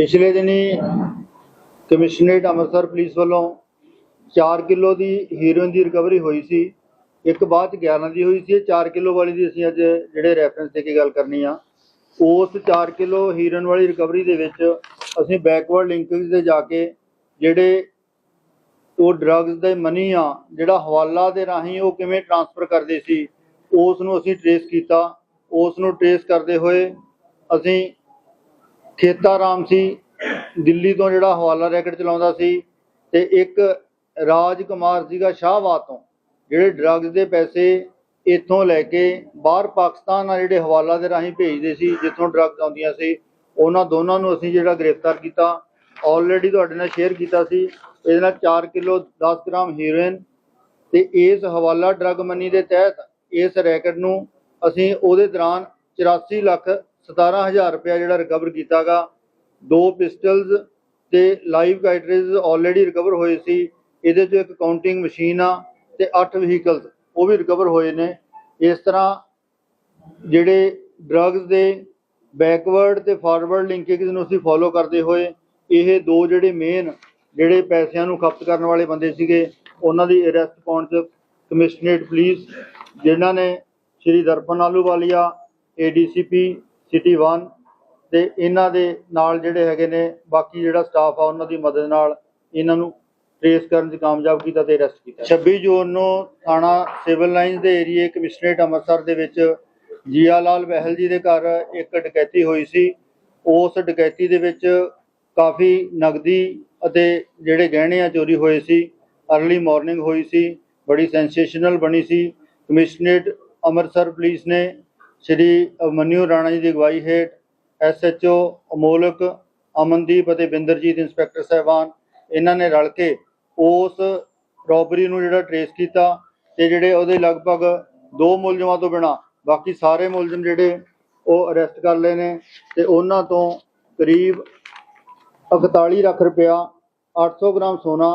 ਪਿਛਲੇ ਦਿਨੀ commissionerate Amritsar police ਵੱਲੋਂ 4 ਕਿਲੋ ਦੀ ਹੀਰੋਇਨ ਦੀ ਰਿਕਵਰੀ ਹੋਈ ਸੀ। ਇੱਕ ਬਾਅਦ ਚ 11 ਦੀ ਹੋਈ ਸੀ। ਇਹ 4 ਕਿਲੋ ਵਾਲੀ ਦੀ ਅਸੀਂ ਅੱਜ ਜਿਹੜੇ ਰੈਫਰੈਂਸ ਦੇ ਕੇ ਗੱਲ ਕਰਨੀ ਆ, ਉਸ 4 ਕਿਲੋ ਹੀਰੋਇਨ ਵਾਲੀ ਰਿਕਵਰੀ ਦੇ ਵਿੱਚ ਅਸੀਂ ਬੈਕਵਰਡ ਲਿੰਕਸ ਤੇ ਜਾ ਕੇ ਜਿਹੜੇ ਉਹ ਡਰੱਗਸ ਦੇ ਮਨੀ ਆ, ਜਿਹੜਾ ਹਵਾਲਾ ਦੇ ਰਾਹੀਂ ਉਹ ਕਿਵੇਂ ਟ੍ਰਾਂਸਫਰ ਕਰਦੇ ਸੀ, ਉਸ ਨੂੰ ਅਸੀਂ ਟਰੇਸ ਕੀਤਾ। ਉਸ ਨੂੰ ਟਰੇਸ ਕਰਦੇ ਹੋਏ ਅਸੀਂ ਖੇਤਾ ਰਾਮ ਸੀ, ਦਿੱਲੀ ਤੋਂ ਜਿਹੜਾ ਹਵਾਲਾ ਰੈਕਟ ਚਲਾਉਂਦਾ ਸੀ ਤੇ ਇੱਕ ਰਾਜ ਕੁਮਾਰ ਸੀਗਾ ਸ਼ਾਹਬਾਦ ਤੋਂ, ਜਿਹੜੇ ਡਰੱਗਸ ਦੇ ਪੈਸੇ ਇੱਥੋਂ ਲੈ ਕੇ ਬਾਹਰ ਪਾਕਿਸਤਾਨ ਨਾਲ ਜਿਹੜੇ ਹਵਾਲਾ ਦੇ ਰਾਹੀਂ ਭੇਜਦੇ ਸੀ, ਜਿੱਥੋਂ ਡਰੱਗਸ ਆਉਂਦੀਆਂ ਸੀ, ਉਹਨਾਂ ਦੋਨਾਂ ਨੂੰ ਅਸੀਂ ਜਿਹੜਾ ਗ੍ਰਿਫਤਾਰ ਕੀਤਾ। ਆਲਰੇਡੀ ਤੁਹਾਡੇ ਨਾਲ ਸ਼ੇਅਰ ਕੀਤਾ ਸੀ, ਇਹਦੇ ਨਾਲ 4 ਕਿਲੋ 10 ਗ੍ਰਾਮ ਹੀਰੋਇਨ ਤੇ ਇਸ ਹਵਾਲਾ ਡਰੱਗ ਮਨੀ ਦੇ ਤਹਿਤ ਇਸ ਰੈਕਟ ਨੂੰ ਅਸੀਂ ਉਹਦੇ ਦੌਰਾਨ 84 ਲੱਖ 17000 ਰੁਪਇਆ ਜਿਹੜਾ ਰਿਕਵਰ ਕੀਤਾਗਾ। ਦੋ ਪਿਸਟਲਸ ਤੇ ਲਾਈਵ ਕਾਈਟਰੇਜ ਆਲਰੇਡੀ ਰਿਕਵਰ ਹੋਏ ਸੀ। ਇਹਦੇ ਚੋਂ ਇੱਕ ਕਾਊਂਟਿੰਗ ਮਸ਼ੀਨ ਆ ਤੇ 8 ਵਹੀਕਲਸ ਉਹ ਵੀ ਰਿਕਵਰ ਹੋਏ ਨੇ। ਇਸ ਤਰ੍ਹਾਂ ਜਿਹੜੇ ਡਰੱਗਸ ਦੇ ਬੈਕਵਰਡ ਤੇ ਫਾਰਵਰਡ ਲਿੰਕੇਜ ਨੂੰ ਅਸੀਂ ਫੋਲੋ ਕਰਦੇ ਹੋਏ, ਇਹ ਦੋ ਜਿਹੜੇ ਮੇਨ ਜਿਹੜੇ ਪੈਸਿਆਂ ਨੂੰ ਖਪਤ ਕਰਨ ਵਾਲੇ ਬੰਦੇ ਸੀਗੇ, ਉਹਨਾਂ ਦੀ ਅਰੈਸਟ ਪਾਉਣ ਚ ਕਮਿਸ਼ਨਰੇਟ ਪੁਲਿਸ ਜਿਨ੍ਹਾਂ ਨੇ ਸ਼੍ਰੀ ਦਰਪਨ ਆਲੂਵਾਲੀਆ ਏਡੀਸੀਪੀ ਸਿਟੀ 1 ਤੇ ਇਹਨਾਂ ਦੇ ਨਾਲ ਜਿਹੜੇ ਹੈਗੇ ਨੇ, ਬਾਕੀ ਜਿਹੜਾ ਸਟਾਫ ਆ ਉਹਨਾਂ ਦੀ ਮਦਦ ਨਾਲ ਇਹਨਾਂ ਨੂੰ ਟ੍ਰੇਸ ਕਰਨ 'ਚ ਕਾਮਯਾਬ ਕੀਤਾ ਤੇ ਅਰੈਸਟ ਕੀਤਾ। 26 ਜੂਨ ਨੂੰ ਥਾਣਾ ਸਿਵਲ ਲਾਈਨਸ ਦੇ ਏਰੀਏ ਕਮਿਸ਼ਨਰੇਟ ਅੰਮ੍ਰਿਤਸਰ ਦੇ ਵਿੱਚ ਜੀਆ ਲਾਲ ਬਹਿਲ ਜੀ ਦੇ ਘਰ ਇੱਕ ਡਕੈਤੀ ਹੋਈ ਸੀ। ਉਸ ਡਕੈਤੀ ਦੇ ਵਿੱਚ ਕਾਫੀ ਨਗਦੀ ਅਤੇ ਜਿਹੜੇ ਗਹਿਣੇ ਆ ਚੋਰੀ ਹੋਏ ਸੀ। ਅਰਲੀ ਮਾਰਨਿੰਗ ਹੋਈ ਸੀ, ਬੜੀ ਸੈਂਸੇਸ਼ਨਲ ਬਣੀ ਸੀ। ਕਮਿਸ਼ਨਰੇਟ ਅੰਮ੍ਰਿਤਸਰ ਪੁਲਿਸ ਨੇ ਸ਼੍ਰੀ ਮਨਿਓ ਰਾਣਾ ਜੀ ਦੀ ਅਗਵਾਈ ਹੇਠ ਐਸਐਚਓ ਅਮੋਲਕ, ਅਮਨਦੀਪ ਅਤੇ ਬਿੰਦਰਜੀਤ ਇੰਸਪੈਕਟਰ ਸਾਹਿਬਾਨ ਇਹਨਾਂ ਨੇ ਰਲ ਕੇ ਉਸ ਰੋਬਰੀ ਨੂੰ ਜਿਹੜਾ ਟਰੇਸ ਕੀਤਾ ਤੇ ਜਿਹੜੇ ਉਹਦੇ ਲਗਭਗ ਦੋ ਮੁਲਜ਼ਮਾਂ ਤੋਂ ਬਿਨਾ ਬਾਕੀ ਸਾਰੇ ਮੁਲਜ਼ਮ ਜਿਹੜੇ ਉਹ ਅਰੈਸਟ ਕਰ ਲਏ ਨੇ ਤੇ ਉਹਨਾਂ ਤੋਂ ਕਰੀਬ 41 ਲੱਖ ਰੁਪਇਆ 800 ਗ੍ਰਾਮ ਸੋਨਾ,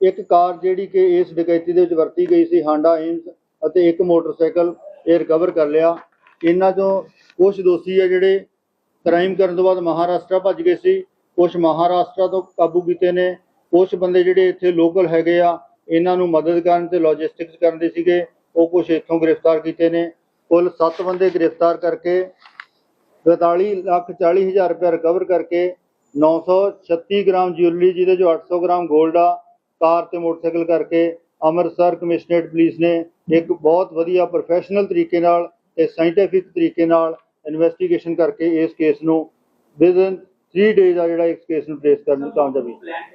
ਇੱਕ ਕਾਰ ਜਿਹੜੀ ਕਿ ਇਸ ਡਕੈਤੀ ਦੇ ਵਿੱਚ ਵਰਤੀ ਗਈ ਸੀ ਹਾਂਡਾ ਏਮਸ ਅਤੇ ਇੱਕ ਮੋਟਰਸਾਈਕਲ ਇਹ ਰਿਕਵਰ ਕਰ ਲਿਆ। ਇਹਨਾਂ ਚੋਂ ਕੁਝ ਦੋਸ਼ੀ ਆ ਜਿਹੜੇ ਕ੍ਰਾਈਮ ਕਰਨ ਤੋਂ ਬਾਅਦ ਮਹਾਰਾਸ਼ਟਰ ਭੱਜ ਗਏ ਸੀ ਕੁਝ ਮਹਾਰਾਸ਼ਟਰ ਤੋਂ ਕਾਬੂ ਕੀਤੇ ਨੇ ਕੁਝ ਬੰਦੇ ਜਿਹੜੇ ਇੱਥੇ ਲੋਕਲ ਹੈਗੇ ਆ, ਇਹਨਾਂ ਨੂੰ ਮਦਦ ਕਰਨ ਤੇ ਲੌਜਿਸਟਿਕਸ ਕਰਨ ਦੇ ਸੀਗੇ, ਉਹ ਕੁਝ ਇੱਥੋਂ ਗ੍ਰਿਫਤਾਰ ਕੀਤੇ ਨੇ। ਕੁੱਲ 7 ਬੰਦੇ ਗ੍ਰਿਫਤਾਰ ਕਰਕੇ 42 ਲੱਖ 40 ਹਜ਼ਾਰ ਰੁਪਏ ਰਿਕਵਰ ਕਰਕੇ 936 ਗ੍ਰਾਮ ਜਿਊਲਰੀ ਜਿਹਦੇ ਚੋਂ 800 ਗ੍ਰਾਮ 골ਡ ਆ, ਕਾਰ ਤੇ ਮੋਟਰਸਾਈਕਲ ਕਰਕੇ ਅੰਮ੍ਰਿਤਸਰ ਕਮਿਸ਼ਨਰੇਟ ਪੁਲਿਸ ਨੇ ਇੱਕ ਬਹੁਤ ਵਧੀਆ ਪ੍ਰੋਫੈਸ਼ਨਲ ਤਰੀਕੇ ਨਾਲ ਤੇ ਸਾਇੰਟੀਫਿਕ ਤਰੀਕੇ ਨਾਲ ਇਨਵੈਸਟੀਗੇਸ਼ਨ ਕਰਕੇ ਇਸ ਕੇਸ ਨੂੰ ਵਿਦਨ 3 ਡੇਜ਼ ਆ ਜਿਹੜਾ ਇਸ ਕੇਸ ਨੂੰ ਟ੍ਰੇਸ ਕਰਨ ਨੂੰ ਕਾਮਯਾਬੀ ਪਲਾਨ